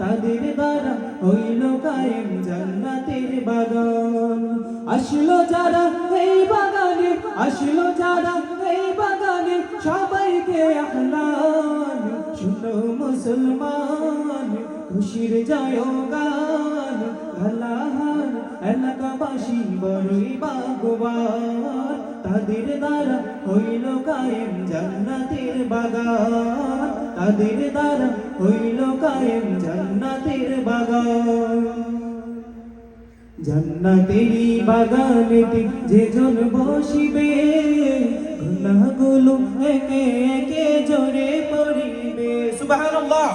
তাদের দ্বারা হইল কায়েম জান্নাতের বাগান। আসলো যারা এই বাগানে, আসলো যারা এই বাগানে, সবাইকে আহ্লান। শুনো মুসলমান, খুশির জয় গান আল্লাহর এলাকাবাসী বড়ই বাগবান তাদের দ্বারা হইল কায়েম জান্নাতের বাগান। তাদের দ্বারা হইল কায়েম জান্নাতের বাগান। জান্নাতেরি বাগানেতে যে জন বসিবে, গুনাহগুলো একে একে জোরে পড়িবে। সুবহানাল্লাহ!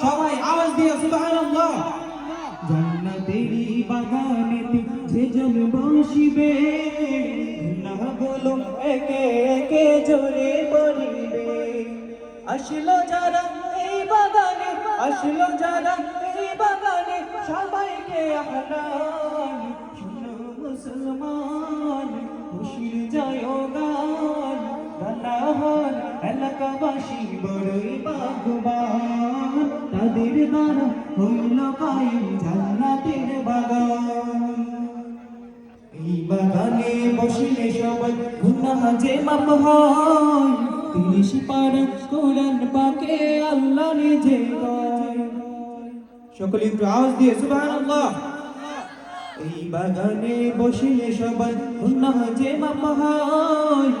সবাই আওয়াজ দিয়ে সুবহানাল্লাহ! জান্নাতেরি বাগানেতে যে জন বসিবে আসলো যারা এই বাগানে, আসলো যারা এই বাগানে, সবাইকে আহ্লান শুনো মুসলমান, খুশির জয় গান গালাহর এলাকাবাসী বড়ই বাগবান তাদের দ্বারা হইল কায়েম জান্নাতের বাগান। এই বাগানে বসিলে সবাই গুনাহ যে মাপ হয়। তিরিশ পারা কোরআন পাকে আল্লাহ নিজে সকলে একটু আওয়াজ দিয়ে, সুবহানাল্লাহ। এই বাগানে বসিলে সবাই গুনাহ যে মাপ হয়।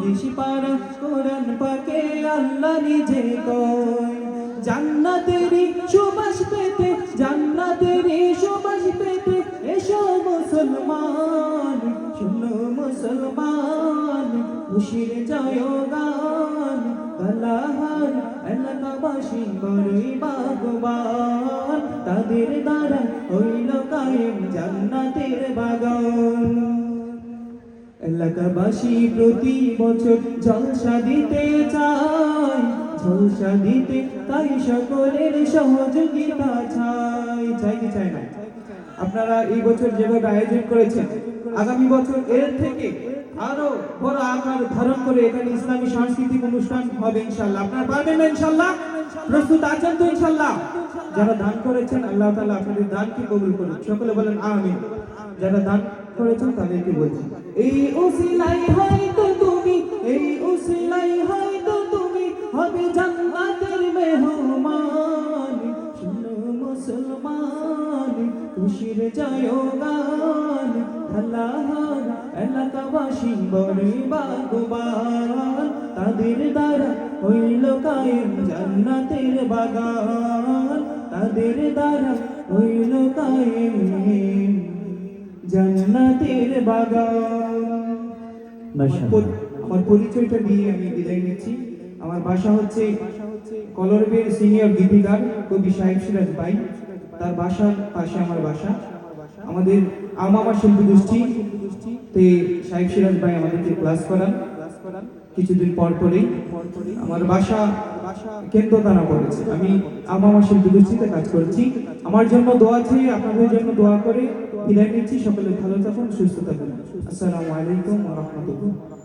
তিরিশ পারা কোরআন পাকে আল্লাহ নিজে গায় জান্নাতেরই সুবাস পেতে জান্নাতেরই সুবাস পেতে এসো মুসলমান। শুনো মুসলমান, খুশির জয় গান আল্লাহর এলাকাবাসী বড়ই বাগবান। তাদের দ্বারা হইল কায়েম জান্নাতের বাগান। এলাকাবাসী প্রতি বছর জলসা দিতে চায়, জলসা দিতে তাই সকলের সহযোগিতা চাই চাই কি চাই না? আপনারা এই বছর যেভাবে আয়োজন করেছেন, আগামী বছর এর থেকে আরও বড় আকার ধারণ করে এখানে ইসলামী সাংস্কৃতিক অনুষ্ঠান হবে ইনশাল্লাহ আপনারা পারবেন ইনশাল্লাহ প্রস্তুত আছেন তো ইনশাল্লাহ যারা দান করেছেন, আল্লাহ তাআলা আপনাদের দানকে কবুল করুন সকলে বলেন আমি যারা দান করেছেন, তাদেরকে বলছি। এই উসিলাই হয়তো তুমি, এই উসিলাই হয়তো তুমি হবে জান্নাতের খুশির জয় গান আল্লাহর এলাকাবাসী বড়ই বাগবান তাদের দ্বারা হইল কায়েম জান্নাতের বাগান। তাদের দ্বারা হইল কায়েম জান্নাতের বাগান। আমার পরিচয়টা দিয়ে আমি বিদায় নিচ্ছি। আমার বাসা হচ্ছে কলরবের সিনিয়র গীতিকার কবি সাহেব সিরাজ ভাই। তার বাসার পাশে আমার বাসা। আমাদের আমামা শিল্পী গোষ্ঠী। তে সাহেব সিরাজ ভাই আমাদেরকে ক্লাস করান। কিছুদিন পর পরেই আমার বাসা কেন্দ্র থানা পড়েছে। আমি আমামা শিল্পী গোষ্ঠীতে কাজ করছি। আমার জন্য দোয়া চেয়ে আপনাদের জন্য দোয়া করে বিদায় নিচ্ছি। সকলে ভালো থাকুন, সুস্থ থাকুন। আসসালামু আলাইকুম রাহমাতুল্লাহ।